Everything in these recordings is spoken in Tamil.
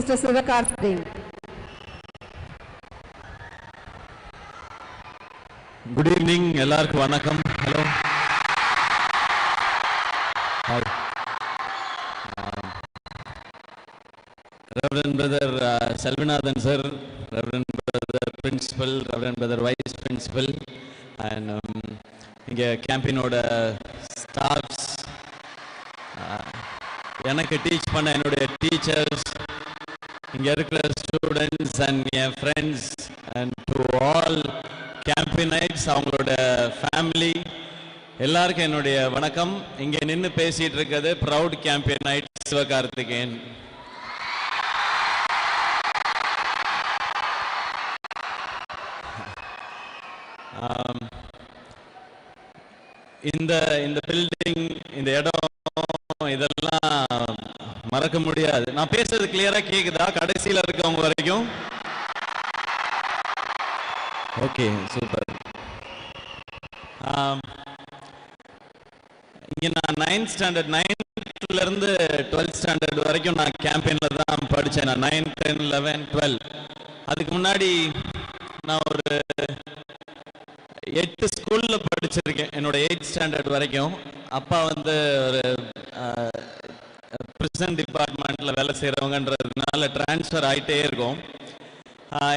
Mr. Sivakarthikeyan. குட் ஈவினிங் எல்லாருக்கும் வணக்கம் hello hi reverend brother Selvanathan sir reverend brother principal reverend brother vice principal and இங்கே கேம்பினோட ஸ்டாஃப்ஸ் எனக்கு டீச் பண்ண என்னுடைய டீச்சர்ஸ் இங்கே இருக்கிற students and N friends and to all Campionites அவங்களோட ஃபேமிலி எல்லாருக்கும் என்னுடைய வணக்கம். இங்கே நின்று பேசிட்டு இருக்கிறது ப்ரௌட் கேம்பியனைட் சிவகார்த்திகேயன். இந்த இந்த பில்டிங் இந்த இடம் இதெல்லாம் மறக்க முடியாது. நான் பேசுறது கிளியரா கேக்குதா? கடைசியில இருக்கவங்க வரைக்கும்? ஓகே சூப்பர் இங்க நான் நைன்த் ஸ்டாண்டர்ட் நைன்த்ல இருந்து டுவெல்த் ஸ்டாண்டர்ட் வரைக்கும் நான் கேம்பெயின்ல தான் படிச்சேன். நான் நைன் டென் லெவன் டுவெல் அதுக்கு முன்னாடி நான் ஒரு எட்டு ஸ்கூல்ல படிச்சிருக்கேன். என்னோட எயிட் ஸ்டாண்டர்ட் வரைக்கும். அப்பா வந்து ஒரு பிரிசன் டிபார்ட்மெண்ட்டில் வேலை செய்கிறவங்கன்றதுனால டிரான்ஸ்ஃபர் ஆயிட்டே இருக்கும்.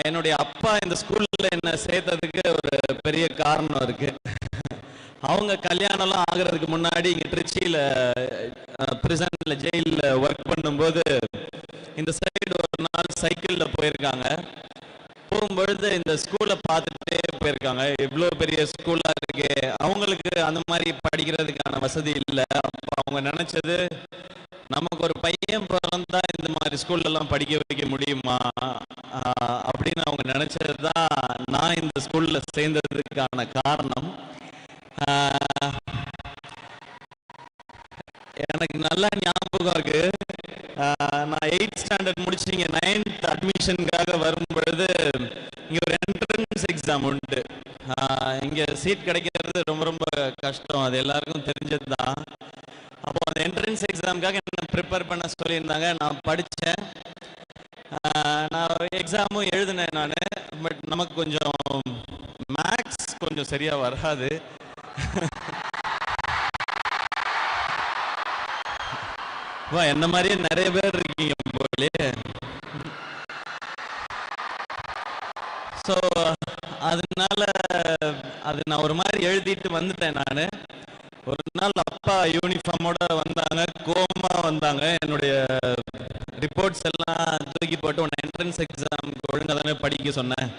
என்னுடைய அப்பா இந்த ஸ்கூல்ல என்ன சேர்த்ததுக்கு ஒரு பெரிய காரணம் இருக்கு. அவங்க கல்யாணம்லாம் ஆகுறதுக்கு முன்னாடி இங்க திருச்சியில் ப்ரிசனில் ஜெயிலில் ஒர்க் பண்ணும்போது இந்த சைடு ஒரு நாள் சைக்கிள்ல போயிருக்காங்க. போகும்பொழுது இந்த ஸ்கூலை பார்த்துட்டே போயிருக்காங்க. இவ்வளோ பெரிய ஸ்கூலாக இருக்கு. அவங்களுக்கு அந்த மாதிரி படிக்கிறதுக்கான வசதி இல்லை. அப்ப அவங்க நினைச்சது நமக்கு ஒரு பையன் பிறந்தா இந்த மாதிரி ஸ்கூல்ல எல்லாம் படிக்க வைக்க முடியுமா? அப்படின்னு அவங்க நினைச்சது தான் நான் இந்த ஸ்கூல்ல சேர்ந்ததுக்கான காரணம். எனக்கு நல்லா ஞாபகம் இருக்கு. ஆஹ் நான் எயிட் ஸ்டாண்டர்ட் முடிச்சு இங்க நைன்த் அட்மிஷனுக்காக வரும்பொழுது இங்க ஒரு என்ட்ரன்ஸ் எக்ஸாம் உண்டு. ஆஹ் இங்க சீட் கிடைக்கிறது ரொம்ப ரொம்ப கஷ்டம். அது எல்லாருக்கும் தெரிஞ்சது தான் என்ட்ரன்ஸ் எக்ஸாமுக்காக என்ன ப்ரிப்பேர் பண்ண சொல்லியிருந்தாங்க. நான் படித்தேன் நான் எக்ஸாமும் எழுதினேன் நான். பட் நமக்கு கொஞ்சம் மேக்ஸ் கொஞ்சம் சரியா வராது. வா என்ன மாதிரியே நிறைய பேர் இருக்கீங்க போலே. ஸோ அதனால அது நான் ஒரு மாதிரி எழுதிட்டு வந்துட்டேன் நான். ஒரு நாள் அப்பா யூனிஃபார்மோட வந்தாங்க. கோமா வந்தாங்க. என்னுடைய ரிப்போர்ட்ஸ் எல்லாம் தூக்கி போட்டு உன்னை என்ட்ரன்ஸ் எக்ஸாம் ஒழுங்காக தானே படிக்க சொன்னேன்.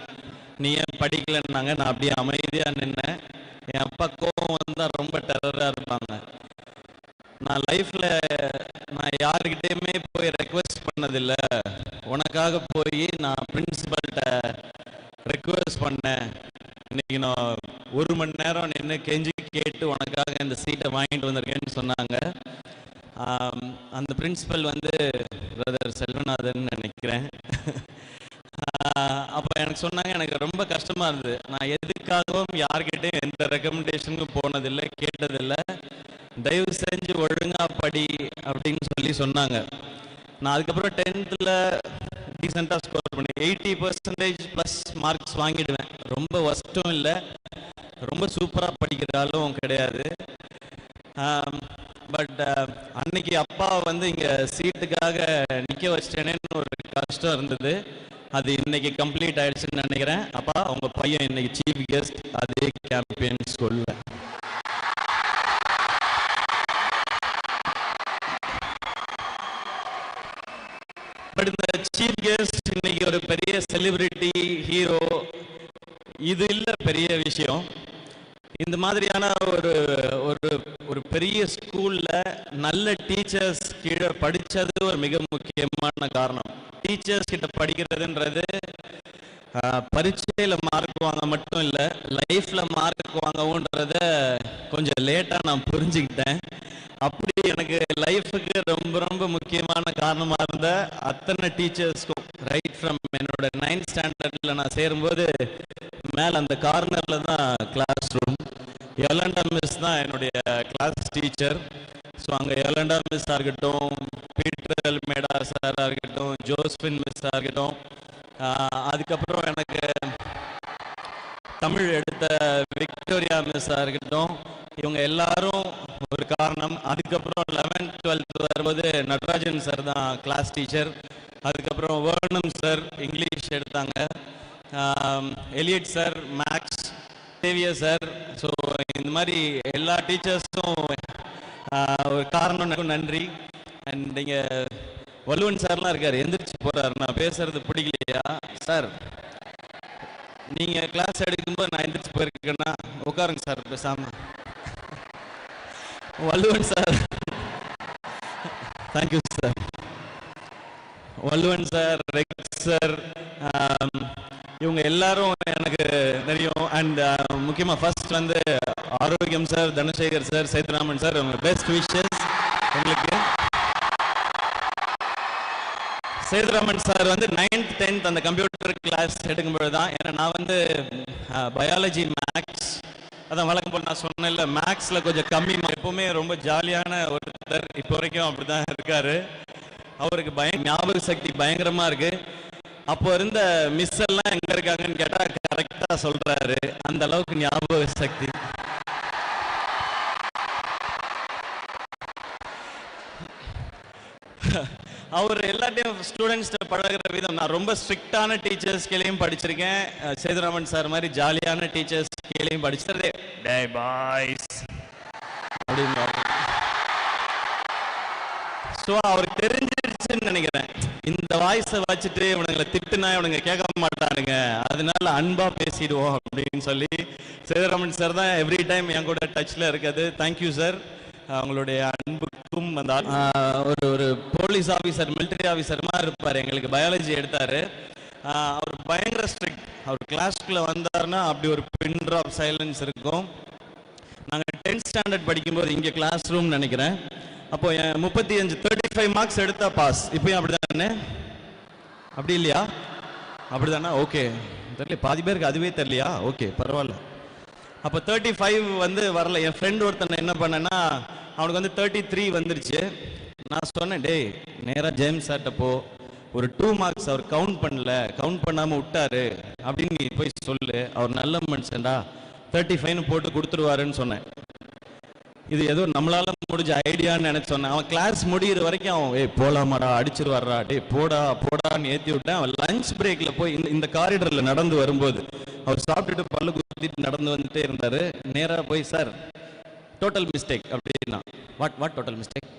நீ ஏன் படிக்கலன்னாங்க. நான் அப்படியே அமைதியா நின்னேன். என் அப்பா கோபம் வந்தால் ரொம்ப டெரராக இருப்பாங்க. நான் லைஃப்ல நான் யாருக்கிட்டேயுமே போய் ரெக்வெஸ்ட் பண்ணதில்ல. உனக்காக போய் நான் பிரின்சிபல்கிட்ட ரெக்வஸ்ட் பண்ணேன். இன்னைக்கு நான் ஒரு மணி நேரம் நின்று கெஞ்சி கேட்டு உனக்காக இந்த சீட்டை வாங்கிட்டு வந்திருக்கேன்னு சொன்னாங்க. அந்த பிரின்சிபல் வந்து பிரதர் செல்வநாதன் நினைக்கிறேன். ஆஹ் அப்ப எனக்கு சொன்னாங்க எனக்கு ரொம்ப கஷ்டமா இருந்தது. நான் எதுக்காகவும் யார்கிட்டயும் எந்த ரெக்கமெண்டேஷனுக்கும் போனதில்லை கேட்டதில்லை. தயவு செஞ்சு ஒழுங்கா படி அப்படின்னு சொல்லி சொன்னாங்க. நான் அதுக்கப்புறம் டென்த்தில் டீசெண்டாக ஸ்கோர் பண்ணி. எயிட்டி பர்சன்டேஜ் ப்ளஸ் மார்க்ஸ் வாங்கிடுவேன். ரொம்ப ஒஸ்ட்டும் இல்லை. ரொம்ப சூப்பராக படிக்கிற ஆளும் கிடையாது. பட் அன்னைக்கு அப்பா வந்து இங்கே சீட்டுக்காக நிற்க வச்சிட்டேனேன்னு ஒரு கஷ்டம் இருந்தது. அது இன்னைக்கு கம்ப்ளீட் ஆயிடுச்சுன்னு நினைக்கிறேன். அப்பா உங்க பையன் இன்னைக்கு சீஃப் கெஸ்ட் அதே கேம்பியன் ஸ்கூலில் பட் இந்த சீஃப் கெஸ்ட் இன்னைக்கு ஒரு பெரிய செலிபிரிட்டி ஹீரோ இது இல்லை பெரிய விஷயம். இந்த மாதிரியான ஒரு ஒரு ஒரு பெரிய ஸ்கூல்ல நல்ல டீச்சர்ஸ் கீழே படிச்சது ஒரு மிக முக்கியமான காரணம். டீச்சர்ஸ் கிட்ட படிக்கிறதுன்றது பரீட்சையில மார்க் வாங்க மட்டும் இல்ல லைஃப்ல மார்க் வாங்கவும்ன்றத கொஞ்சம் லேட்டா நான் புரிஞ்சுக்கிட்டேன். அப்படி எனக்கு லைஃபுக்கு ரொம்ப ரொம்ப முக்கியமான காரணமா இருந்த அத்தனை டீச்சர்ஸ்க்கும் ரைட் ஃப்ரம் என்னோட நைன்த் ஸ்டாண்டர்ட்ல நான் சேரும்போது மேல அந்த கார்னர்ல தான் கிளாஸ் ரூம் எலண்டா மிஸ் தான் என்னுடைய கிளாஸ் டீச்சர் ஸோ அங்கே எலண்டா மிஸ்ஸாக இருக்கட்டும் பீட்டர் மேடா சாராக இருக்கட்டும் ஜோஸ்பின் மிஸ் இருக்கட்டும். அதுக்கப்புறம் எனக்கு தமிழ் எடுத்த விக்டோரியா இருக்கட்டும் இவங்க எல்லாரும் ஒரு காரணம். அதுக்கப்புறம் லெவன்த் டுவெல்த் வரும்போது நடராஜன் சார் தான் கிளாஸ் டீச்சர் அதுக்கப்புறம் வேர்ணம் சார் இங்கிலீஷ் எடுத்தாங்க. Elliot sir maths Xavier sir so இந்த மாதிரி எல்லா டீச்சர்ஸும் ஒரு காரணம் நன்றி. அண்ட் இங்கே வல்லுவன் சார்லாம் இருக்கார் எந்திரிச்சு போறாரு. நான் பேசுறது பிடிக்கலையா? சார் நீங்க கிளாஸ் எடுக்கும்போது நான் எந்திரிச்சு போயிருக்கேன்னா உட்காருங்க சார் பேசாம. Valluvan sir thank you sir Valluvan sir Rex sir இவங்க எல்லாரும் எனக்கு தெரியும். அண்ட் uh, முக்கியமாக ஃபர்ஸ்ட் வந்து Arokiam sir Dhanasekar sir Sethuraman sir உங்க பெஸ்ட் விஷஸ் எங்களுக்கு சேதுராமன் சார் வந்து நைன்த் டென்த் அந்த கம்ப்யூட்டர் கிளாஸ் எடுக்கும்போது தான் ஏன்னா நான் வந்து பயாலஜி மேக்ஸ் அதான் வழக்கம் போல் நான் சொன்னேன்ல மேக்ஸில் கொஞ்சம் கம்மி எப்பவுமே ரொம்ப ஜாலியான ஒருத்தர் இப்போ வரைக்கும் அப்படிதான் இருக்கார். அவருக்கு பய ஞாபக சக்தி பயங்கரமாக இருக்கு. அப்போ இருந்த மிஸ் எல்லாம் எங்கே இருக்காங்கன்னு கேட்டால் கரெக்டாக சொல்கிறாரு அந்த அளவுக்கு ஞாபக சக்தி. அவர் எல்லாத்தையும் ஸ்டூடெண்ட்ஸ்ட பழகுற விதம். நான் ரொம்ப ஸ்ட்ரிக்டான டீச்சர்ஸ் கீழேயும் படிச்சிருக்கேன். சேதுராமன் சார் மாதிரி ஜாலியான டீச்சர்ஸ் கீழேயும் படிச்சிருந்தே. டே பாய்ஸ் அப்படின்னு ஸோ அவருக்கு தெரிஞ்சிருச்சுன்னு நினைக்கிறேன். இந்த வாய்ஸை வச்சுட்டு இவனுங்களை திட்டுனா இவனுங்க கேட்க மாட்டானுங்க. அதனால அன்பா பேசிடுவோம் அப்படின்னு சொல்லி சேதுராமன் சார் தான் எவ்ரி டைம் என் கூட டச்ல இருக்குது தேங்க்யூ சார் அவங்களுடைய அன்புக்கும் அந்த ஒரு ஒரு போலீஸ் ஆஃபீஸர் மிலிட்டரி ஆஃபீஸர் மாதிரி இருப்பார். எங்களுக்கு பயாலஜி எடுத்தாரு. அவர் பயங்கர ஸ்ட்ரிக்ட் அவர் கிளாஸ்க்குள்ளே வந்தாருன்னா அப்படி ஒரு பின் ட்ராப் சைலன்ஸ் இருக்கும். நாங்கள் டென்த் ஸ்டாண்டர்ட் படிக்கும்போது இங்கே கிளாஸ் ரூம் நினைக்கிறேன். அப்போ என் முப்பத்தி அஞ்சு தேர்ட்டி ஃபைவ் மார்க்ஸ் எடுத்தா பாஸ் இப்பயும் அப்படிதானே? அப்படி இல்லையா? அப்படி தானே ஓகே தெரியல. பாதி பேருக்கு அதுவே தெரியலையா? ஓகே பரவாயில்ல. அப்போ தேர்ட்டி ஃபைவ் வந்து வரல. என் ஃப்ரெண்ட் ஒருத்தன் என்ன பண்ணேன்னா அவனுக்கு வந்து தேர்ட்டி த்ரீ வந்துருச்சு. நான் சொன்னேன் டேய் நேராக ஜேம்ஸ் சார்ட்ட போ. ஒரு டூ மார்க்ஸ் அவர் கவுண்ட் பண்ணல. கவுண்ட் பண்ணாமல் விட்டாரு. அப்படின்னு நீ போய் சொல்லு. அவர் நல்ல மனுஷன்டா. தேர்ட்டி ஃபைவ்னு போட்டு கொடுத்துருவாருன்னு சொன்னேன். இது ஏதோ நம்மளால முடிஞ்ச ஐடியான்னு நினைச்சோன்னா அவன் கிளாஸ் முடியிற வரைக்கும் அவன் ஏய் போலாமாடா அடிச்சிடுவார்றா டே போடா போடான்னு ஏத்தி விட்டேன். அவன் லஞ்ச் பிரேக்ல போய் இந்த இந்த காரிடர்ல நடந்து வரும்போது அவர் சாப்பிட்டுட்டு பல்லு குத்திட்டு நடந்து வந்துட்டே இருந்தாரு. நேரா போய் சார் டோட்டல் மிஸ்டேக் அப்படின்னா what what total mistake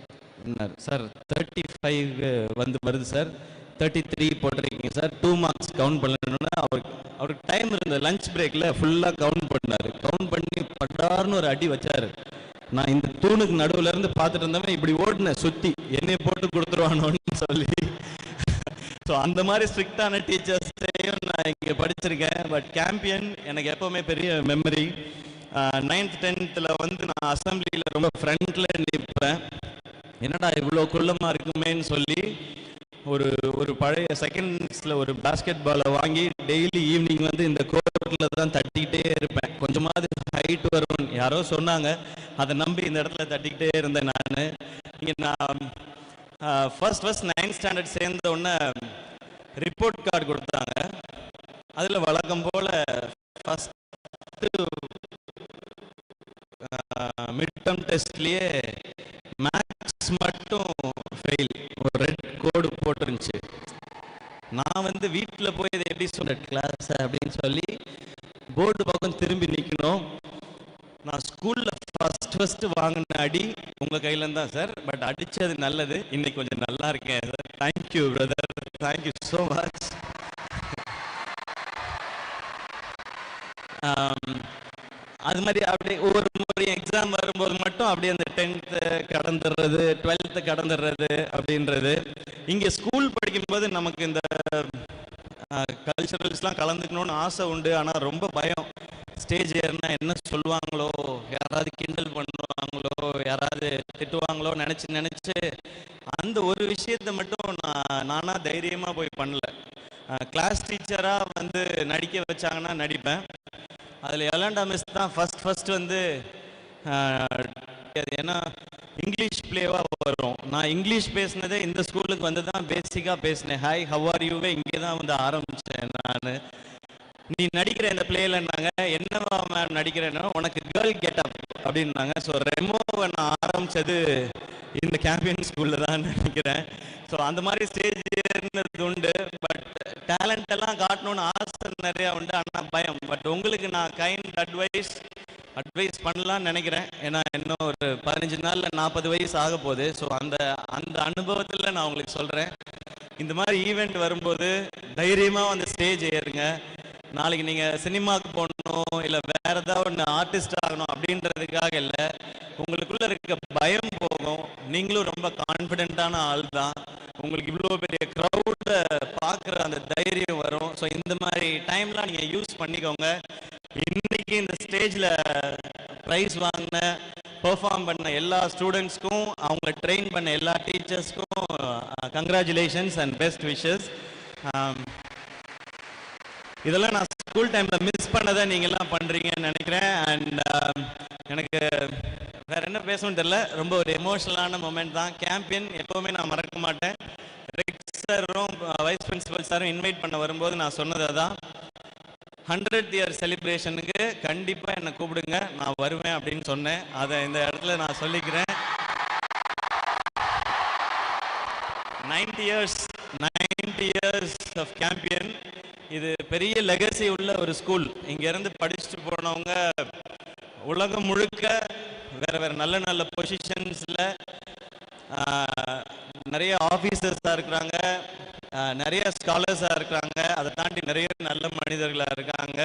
sir thirty five வந்து வருது சார். தேர்ட்டி த்ரீ போட்டிருக்கீங்க சார். டூ மார்க்ஸ் கவுண்ட் பண்ணணும்னா அவருக்கு அவருக்கு டைம் இருந்தது லஞ்ச் பிரேக்ல ஃபுல்லாக கவுண்ட் பண்ணார். கவுண்ட் பண்ணி பட்டார்னு ஒரு அடி வச்சார். நான் இந்த தூணுக்கு நடுவுல இருந்து பார்த்துட்டு இருந்தவன் இப்படி ஓடினேன் சுத்தி என்னை போட்டு கொடுத்துருவானோன்னு சொல்லி. ஸோ அந்த மாதிரி ஸ்ட்ரிக்டான டீச்சர்ஸையும் நான் இங்கே படிச்சிருக்கேன். பட் கேம்பியன் எனக்கு எப்பவுமே பெரிய மெமரி நைன்த் டென்த்தில் வந்து நான் அசம்பிளியில் ரொம்ப ஃப்ரண்ட்ல நிற்பேன். என்னடா இவ்வளோ குள்ளமாக இருக்குமேன்னு சொல்லி ஒரு ஒரு பழைய செகண்ட்ஸில் ஒரு பாஸ்கெட் பாலை வாங்கி டெய்லி ஈவினிங் வந்து இந்த கோர்ட்டில் தான் தட்டிக்கிட்டே இருப்பேன். கொஞ்சமாவது ஹைட் வரும் யாரோ சொன்னாங்க. அதை நம்பி இந்த இடத்துல தட்டிக்கிட்டே இருந்தேன் நான். இங்கே நான் ஃபர்ஸ்ட் ஃபர்ஸ்ட் நைன்த் ஸ்டாண்டர்ட் சேர்ந்த உடனே ரிப்போர்ட் கார்டு கொடுத்தாங்க. அதில் வழக்கம் போல் ஃபஸ்ட்டு மிட் டேர்ம் டெஸ்ட்லேயே மேக்ஸ் மட்டும் ஃபெயில் ஒரு ரெட் கோடு போட்டுருந்துச்சு. நான் வந்து வீட்டில் போய் இதை எப்படி சொன்னேன் கிளாஸ் அப்படின்னு சொல்லி போர்டு பக்கம் திரும்பி நிற்கணும் நான் ஸ்கூலில் ஃபர்ஸ்ட் வாங்கின அடி உங்க கையில தான் சார் பட் அடிச்சது நல்லது. இன்னைக்கு கொஞ்சம் நல்லா இருக்கேன் sir thank you brother thank you so much அது மாதிரி அப்படியே ஒவ்வொரு முறை எக்ஸாம் வரும்போது மட்டும் அப்படியே அந்த டென்த்து கடந்துடுறது டுவெல்த்து கடந்துடுறது அப்படின்றது. இங்கே ஸ்கூல் படிக்கும்போது நமக்கு இந்த uh, கல்ச்சுரல்ஸ்லாம் கலந்துக்கணும்னு ஆசை உண்டு. ஆனால் ரொம்ப பயம். ஸ்டேஜ் ஏறினா என்ன சொல்லுவாங்களோ? யாராவது கிண்டல் பண்ணுவாங்களோ? யாராவது திட்டுவாங்களோ? நினச்சி நினச்சி அந்த ஒரு விஷயத்தை மட்டும் நான் நானாக தைரியமாக போய் பண்ணல. கிளாஸ் டீச்சராக வந்து நடிக்க வச்சாங்கன்னா நடிப்பேன். அதில் எலாண்டா மிஸ் தான் ஃபர்ஸ்ட் ஃபஸ்ட் வந்து ஏன்னா இங்கிலீஷ் பிளேவாக வரும். நான் இங்கிலீஷ் பேசினதே இந்த ஸ்கூலுக்கு வந்து தான் பேசிக்காக பேசினேன். ஹாய் ஹவ் ஆர் யூவே இங்கே தான் வந்து ஆரம்பித்தேன் நான். நீ நடிக்கிற இந்த பிளேலன்னாங்க என்னவா மேம் நடிக்கிறேன்னா உனக்கு கேர்ள் கெட்டப் அப்படின்னாங்க. ஸோ ரெமோவை நான் ஆரம்பித்தது இந்த கேம்பியன் ஸ்கூலில் தான் நினைக்கிறேன். ஸோ அந்த மாதிரி ஸ்டேஜ் ஏறினது உண்டு. பட் டேலண்ட் எல்லாம் காட்டணும்னு ஆசை நிறையா உண்டு. ஆனால் பயம். பட் உங்களுக்கு நான் கைண்ட் அட்வைஸ் அட்வைஸ் பண்ணலாம்னு நினைக்கிறேன். ஏன்னா இன்னும் ஒரு பதினஞ்சு நாளில் நாற்பது வயசு ஆக போகுது ஸோ அந்த அந்த அனுபவத்தில் நான் உங்களுக்கு சொல்கிறேன் இந்த மாதிரி ஈவெண்ட் வரும்போது தைரியமாக வந்து ஸ்டேஜ் ஏறுங்க. நாளைக்கு நீங்கள் சினிமாவுக்கு போகணும் இல்லை வேற ஏதாவது ஒன்று ஆர்டிஸ்ட் ஆகணும் அப்படின்றதுக்காக இல்லை உங்களுக்குள்ள இருக்க பயம் போகும். நீங்களும் ரொம்ப கான்ஃபிடென்ட்டான ஆள் தான் உங்களுக்கு இவ்வளோ பெரிய க்ரௌடை பார்க்குற அந்த தைரியம் வரும். ஸோ இந்த மாதிரி டைம்லாம் நீங்கள் யூஸ் பண்ணிக்கோங்க. இன்னைக்கு இந்த ஸ்டேஜில் ப்ரைஸ் வாங்கின பெர்ஃபார்ம் பண்ண எல்லா ஸ்டூடெண்ட்ஸ்க்கும் அவங்க ட்ரெயின் பண்ண எல்லா டீச்சர்ஸ்க்கும் கங்க்ராச்சுலேஷன்ஸ் அண்ட் பெஸ்ட் விஷஸ் இதெல்லாம் நான் ஸ்கூல் டைமில் மிஸ் பண்ணதை நீங்கள்லாம் பண்ணுறீங்கன்னு நினைக்கிறேன். அண்ட் um, எனக்கு வேற என்ன பேசணும்னு தெரியல. ரொம்ப ஒரு எமோஷனலான மூமெண்ட் தான். கேம்பியன் எப்போவுமே நான் மறக்க மாட்டேன். ரெக் சாரும் வைஸ் பிரின்சிபல் சாரும் இன்வைட் பண்ண வரும்போது நான் சொன்னதை தான் ஹண்ட்ரட் இயர் செலிப்ரேஷனுக்கு கண்டிப்பாக என்னை கூப்பிடுங்க. நான் வருவேன் அப்படின்னு சொன்னேன். அதை இந்த இடத்துல நான் சொல்லிக்கிறேன். Ninety years ninety years of Campion இது பெரிய லெகசி உள்ள ஒரு ஸ்கூல் இங்கேருந்து படிச்சுட்டு போனவங்க உலகம் முழுக்க வேற வேறு நல்ல நல்ல பொசிஷன்ஸில் நிறைய ஆஃபீஸர்ஸாக இருக்கிறாங்க. நிறைய ஸ்காலர்ஸாக இருக்கிறாங்க. அதை தாண்டி நிறைய நல்ல மனிதர்களாக இருக்காங்க.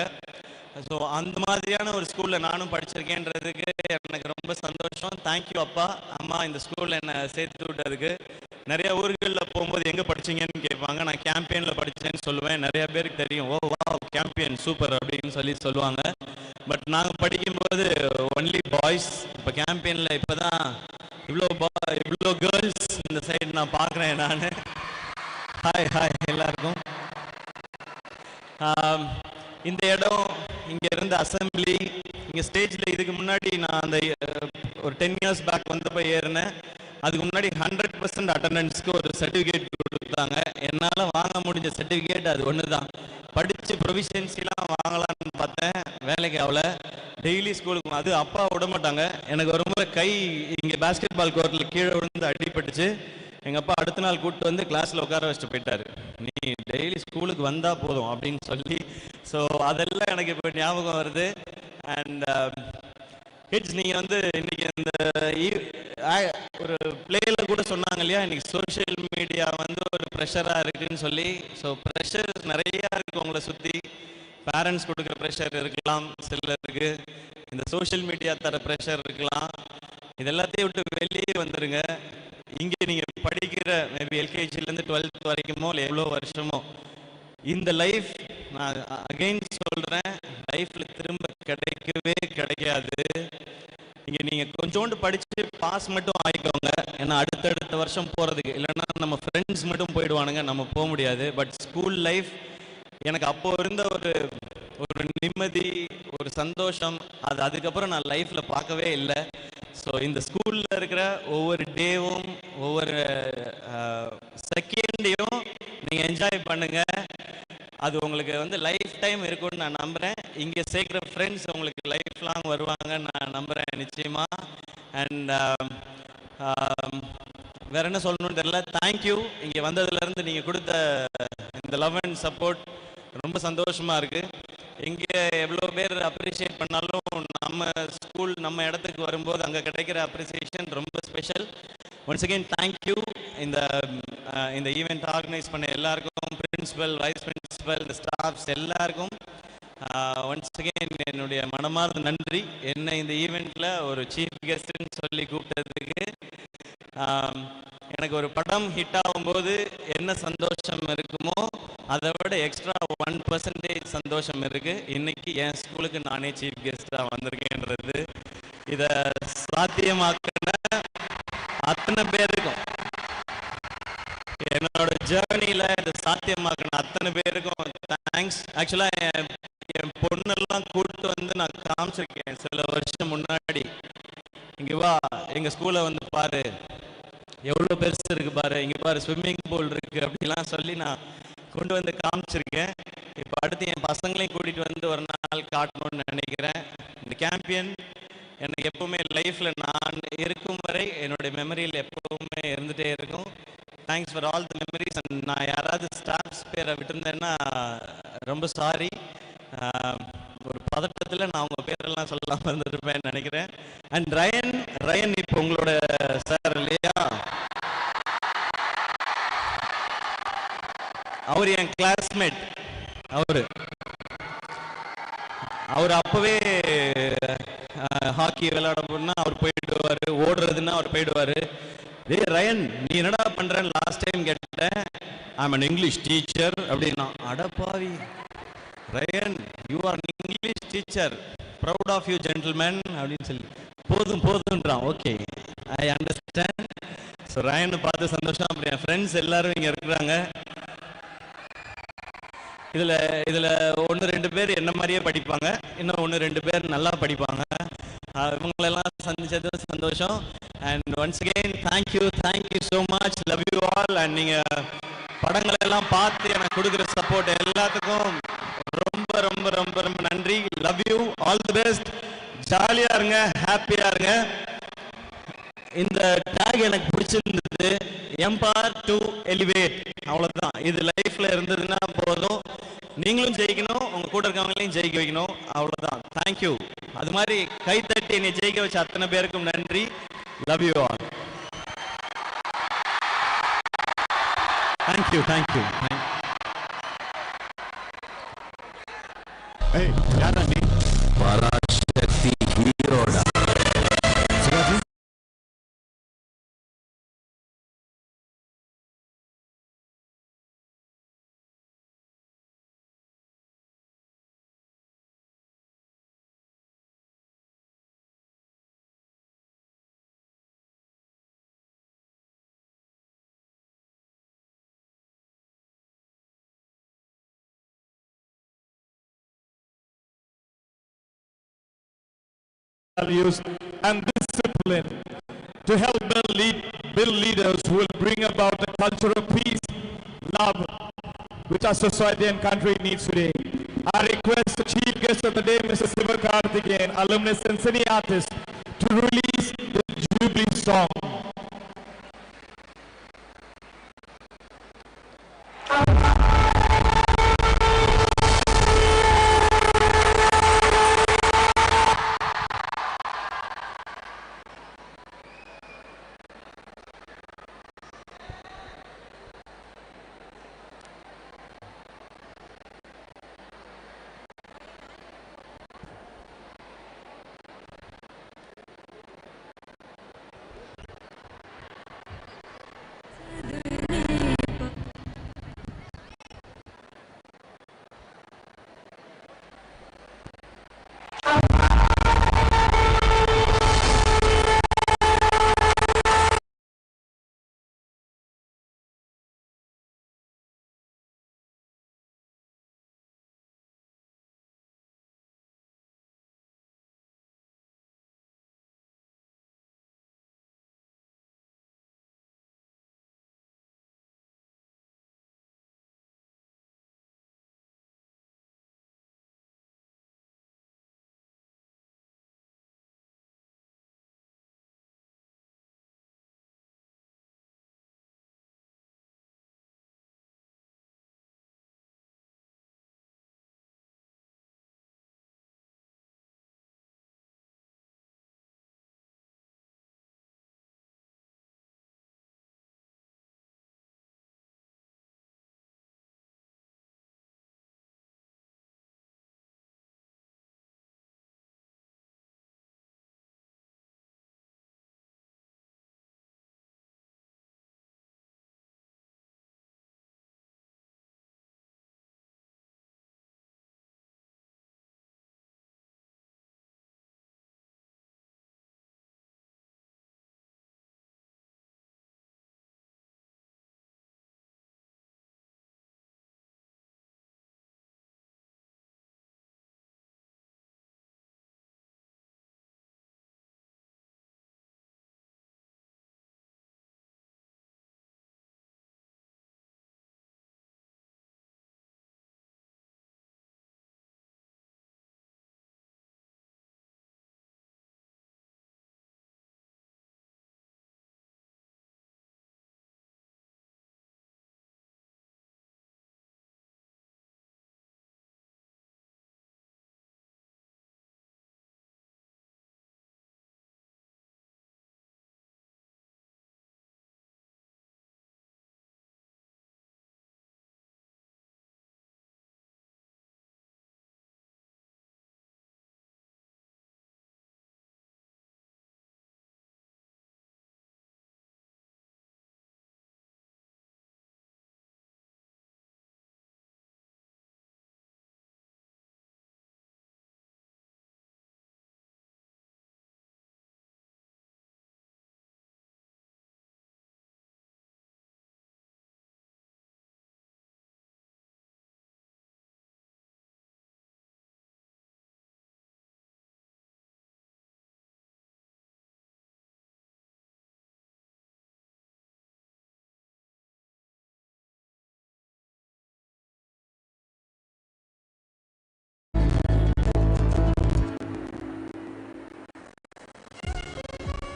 ஸோ அந்த மாதிரியான ஒரு ஸ்கூலில் நானும் படிச்சிருக்கேன்றதுக்கு எனக்கு ரொம்ப சந்தோஷம். தேங்க்யூ அப்பா. அம்மா இந்த ஸ்கூலில் என்னை சேர்த்து விட்டதுக்கு. நிறைய ஊர்களில் போகும்போது எங்கே படிச்சீங்கன்னு கேட்பாங்க. நான் கேம்பியனில் படித்தேன்னு சொல்லுவேன். நிறைய பேருக்கு தெரியும். ஓ வா கேம்பியன் சூப்பர் அப்படின்னு சொல்லி சொல்லுவாங்க. பட் நாங்கள் படிக்கும்போது ஒன்லி பாய்ஸ் இப்போ கேம்பியனில் இப்போ தான் இவ்வளோ பா இவ்வளோ கேர்ள்ஸ் இந்த சைடு நான் பார்க்குறேன் நான். ஹாய் ஹாய் எல்லாருக்கும். இந்த இடம் இங்கே இருந்த அசெம்பிளி இங்கே ஸ்டேஜில் இதுக்கு முன்னாடி நான் அந்த ஒரு டென் இயர்ஸ் பேக் வந்தப்போ ஏறினேன். அதுக்கு முன்னாடி ஹண்ட்ரட் பர்சன்ட் அட்டண்டன்ஸ்க்கு ஒரு சர்டிஃபிகேட் கொடுத்தாங்க. என்னால் வாங்க முடிஞ்ச சர்டிஃபிகேட் அது ஒன்று தான் படித்து ப்ரொவிஷன்சிலாம் வாங்கலாம்னு பார்த்தேன். வேலைக்கு ஆகல டெய்லி ஸ்கூலுக்கு அது அப்பா விட மாட்டாங்க. எனக்கு ஒரு முறை கை இங்கே பேஸ்கெட் பால் கோர்ட்டில் கீழே விழுந்து அடிபட்டுச்சு. எங்கள் அப்பா அடுத்த நாள் கூப்பிட்டு வந்து கிளாஸில் உட்கார வச்சுட்டு போயிட்டாரு. நீ டெய்லி ஸ்கூலுக்கு வந்தால் போதும் அப்படின்னு சொல்லி. ஸோ அதெல்லாம் எனக்கு இப்போ ஞாபகம் வருது. அண்ட் கிட்ஸ் நீங்கள் வந்து இன்னைக்கு இந்த e, ஒரு பிளேயில் கூட சொன்னாங்க இல்லையா? இன்னைக்கு சோஷியல் மீடியா வந்து ஒரு ப்ரெஷராக இருக்குன்னு சொல்லி. ஸோ ப்ரெஷர் நிறையா இருக்குது உங்களை சுற்றி பேரண்ட்ஸ் கொடுக்குற ப்ரெஷர் இருக்கலாம் சிலருக்கு இந்த சோஷியல் மீடியா தர ப்ரெஷர் இருக்கலாம். இது எல்லாத்தையும் விட்டு வெளியே வந்துடுங்க இங்கே நீங்கள் படிக்கிற மேபி எல்கேஜிலேருந்து டுவெல்த் வரைக்குமோ இல்லை எவ்வளோ வருஷமோ இந்த லைஃப் நான் அகைன் சொல்கிறேன் லைஃப்பில் திரும்ப கிடைக்கவே கிடைக்காது. இங்கே நீங்கள் கொஞ்சோண்டு படிச்சு பாஸ் மட்டும் ஆயிக்கோங்க. ஏன்னா அடுத்தடுத்த வருஷம் போகிறதுக்கு இல்லைன்னா நம்ம ஃப்ரெண்ட்ஸ் மட்டும் போயிடுவானுங்க நம்ம போக முடியாது. பட் ஸ்கூல் லைஃப் எனக்கு அப்போ இருந்த ஒரு ஒரு நிம்மதி ஒரு சந்தோஷம் அது அதுக்கப்புறம் நான் லைஃப்ல பார்க்கவே இல்லை. ஸோ இந்த ஸ்கூல்ல இருக்கிற ஒவ்வொரு டேவும் ஒவ்வொரு செகண்டையும் நீங்க என்ஜாய் பண்ணுங்க. அது உங்களுக்கு வந்து லைஃப் டைம் இருக்கும்னு நான் நம்புறேன். இங்கே சேர்க்குற ஃப்ரெண்ட்ஸ் உங்களுக்கு லைஃப் லாங் வருவாங்கன்னு நான் நம்புறேன் நிச்சயமா. அண்ட் வேற என்ன சொல்லணும்னு தெரியல. தேங்க்யூ இங்கே வந்ததுலேருந்து நீங்கள் கொடுத்த இந்த லவ் அண்ட் சப்போர்ட் ரொம்ப சந்தோஷமா இருக்கு. இங்கே எவ்வளோ பேர் அப்ரிஷியேட் பண்ணாலும் நம்ம ஸ்கூல் நம்ம இடத்துக்கு வரும்போது அங்கே கிடைக்கிற அப்ரிசியேஷன் ரொம்ப ஸ்பெஷல் ஒன்ஸ் அகெயின் தேங்க்யூ இந்த இந்த ஈவெண்ட் ஆர்கனைஸ் பண்ண எல்லாருக்கும் பிரின்ஸிபல் வைஸ் பிரின்ஸிபல் இந்த ஸ்டாஃப்ஸ் எல்லாருக்கும் ஒன்ஸ் அகெயின் என்னுடைய மனமார்ந்த நன்றி. என்னை இந்த ஈவெண்ட்டில் ஒரு சீஃப் கெஸ்ட்னு சொல்லி கூப்பிட்டதுக்கு எனக்கு ஒரு படம் ஹிட் ஆகும்போது என்ன சந்தோஷம் இருக்குமோ அதை விட எக்ஸ்ட்ரா ஒன் பர்சன்டேஜ் சந்தோஷம் இருக்கு. இன்னைக்கு என் ஸ்கூலுக்கு நானே சீஃப் கெஸ்டா வந்திருக்கேன்றது. இத சாத்தியமாக்கின அத்தனை பேருக்கும் என்னோட ஜேர்னில இதை சாத்தியமாக்கின அத்தனை பேருக்கும் தேங்க்ஸ் ஆக்சுவலா என் என் பொண்ணெல்லாம் கூப்பிட்டு வந்து நான் காமிச்சிருக்கேன். சில வருஷம் முன்னாடி. இங்க வா எங்க ஸ்கூலை வந்து பாரு. எவ்வளோ பெருசு இருக்கு பாரு. இங்கே பாரு ஸ்விம்மிங் பூல் இருக்கு. அப்படிலாம் சொல்லி நான் கொண்டு வந்து காமிச்சிருக்கேன். இப்போ அடுத்து என் பசங்களையும் கூட்டிகிட்டு வந்து ஒரு நாள் காட்டணும்னு நினைக்கிறேன். இந்த கேம்பியன் எனக்கு எப்பவுமே லைஃப்பில் நான் இருக்கும் வரை என்னுடைய மெமரியில் எப்பவுமே இருந்துகிட்டே இருக்கும். Thanks for all the memories and நான் யாராவது ஸ்டாஃப்ஸ் பேரை விட்டுருந்தேன்னா ரொம்ப சாரி பதட்டத்தில் நான் உங்க பேரெல்லாம் சொல்லாமல் இருந்திருப்பேன் நினைக்கிறேன். அண்ட் ரயன் ரயன் இப்போ உங்களோட சார் இல்லையா? அவர் என் கிளாஸ்மேட் அவர். அவர் அப்பவே ஹாக்கி விளையாட போனா அவர் போயிடுவார். ஓடுறதுன்னா அவர் போயிடுவாரு. டே ரயன் நீ என்னடா பண்ணுறேன்னு லாஸ்ட் டைம் கேட்டேன். ஐ அன் இங்கிலீஷ் டீச்சர் அப்படின்னா அடப்பாவி. Ryan you are English teacher proud of you gentleman அப்படின்னு சொல்லி போதும் போதுன்றான் ஓகே ஐ அண்டர்ஸ்டாண்ட் ஸோ ரயனை பார்த்து சந்தோஷம். அப்புறம் என் ஃப்ரெண்ட்ஸ் எல்லாரும் இங்கே இருக்கிறாங்க. இதில் இதில் ஒன்று ரெண்டு பேர் என்ன மாதிரியே படிப்பாங்க. இன்னும் ஒன்று ரெண்டு பேர் நல்லா படிப்பாங்க. இவங்களெல்லாம் சந்திச்சது சந்தோஷம். And once again thank you thank you so much love you all and நீங்கள் படங்களை எல்லாம் பார்த்து எனக்கு கொடுக்குற சப்போர்ட் எல்லாத்துக்கும் ரொம்ப ரொம்ப ரொம்ப ரொம்ப நன்றி. Love you all the best ஜாலியா இருங்க. ஹாப்பியா இருங்க. இந்த டேக் எனக்கு பிடிச்சிருந்தது. எம்பவர் டு எலிவேட் அவ்வளவுதான். இது லைஃப்ல இருந்ததுன்னா போதும். நீங்களும் ஜெயிக்கணும். உங்க கூட இருக்கவங்களையும் ஜெயிக்க வைக்கணும். அவ்வளவுதான். தேங்க்யூ அது மாதிரி கை தட்டி என்னை ஜெயிக்க வச்ச அத்தனை பேருக்கும் நன்றி. Love you all thank you thank you thank you யாரா நீ Parasakthi values and discipline to help build, lead, build leaders who will bring about the culture of peace, love, which our society and country needs today. I request the chief guest of the day, Mr. Siva Karthikeyan, alumnus and cine artist, to release the Jubilee song.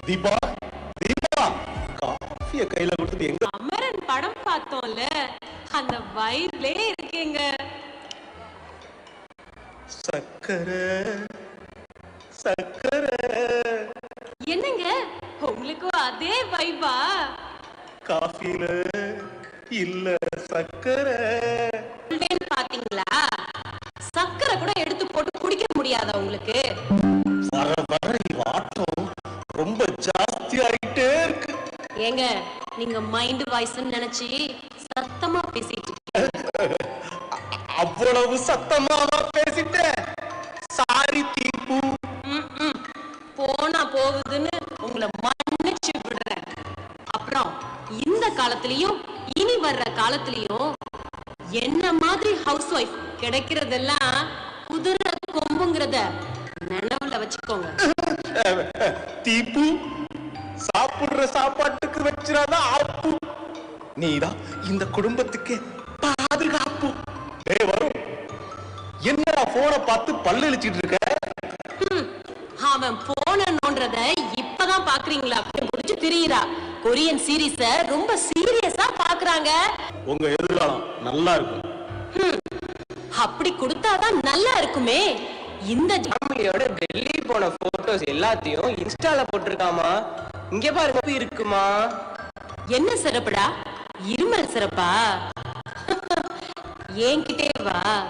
Deepa Deepa. காஃபிய கையில கொடுத்துட்டு எங்க அமரன் படம் பார்த்தோம்ல அந்த வயர்லே இருக்கேங்க. சக்கரை சக்கரை. என்னங்க? உங்களுக்கும் அதே வைபா காஃபில இல்ல சக்கரை. மைண்ட் வாய்ஸ் நினைச்சு சத்தமா பேசிட்டு. அவ்வளவு சத்தமாவா பேசிட்டேன் சாரி தீபு ம், ம். போனா போகுதுன்னு உங்களை மன்னிச்சு விடுறேன் அப்புறம் இந்த காலத்திலயும் இனி வர்ற காலத்திலயும் என்ன மாதிரி ஹவுஸ் ஒய்ஃப் கிடைக்கிறதெல்லாம் குதிரை கொம்புங்கிறத நினைவுல வச்சுக்கோங்க தீபு சாப்பிடுற சாப்பாட்டுக்கு வச்சிடாத ஆப்பு. நீதான் இந்த குடும்பத்துக்கு பாதுகாப்பு. டேய் வரும் என்னடா போனை பார்த்து பல்லு இழிச்சிட்டு இருக்க? அவன் போன நோன்றத இப்பதான் பாக்குறீங்களா? அப்படி முடிச்சு திரியிறா. கொரியன் சீரீஸ ரொம்ப சீரியஸா பாக்குறாங்க. உங்க எதிர்காலம் நல்லா இருக்கும். அப்படி கொடுத்தாதான் நல்லா இருக்குமே. இந்த ஃபேமிலியோட டெல்லி போன போட்டோஸ் எல்லாத்தையும் இன்ஸ்டால போட்டிருக்காமா? இங்க பாருங்க இருக்குமா? என்ன சிறப்புடா? இருமல் சிறப்பா? என்கிட்டே வா.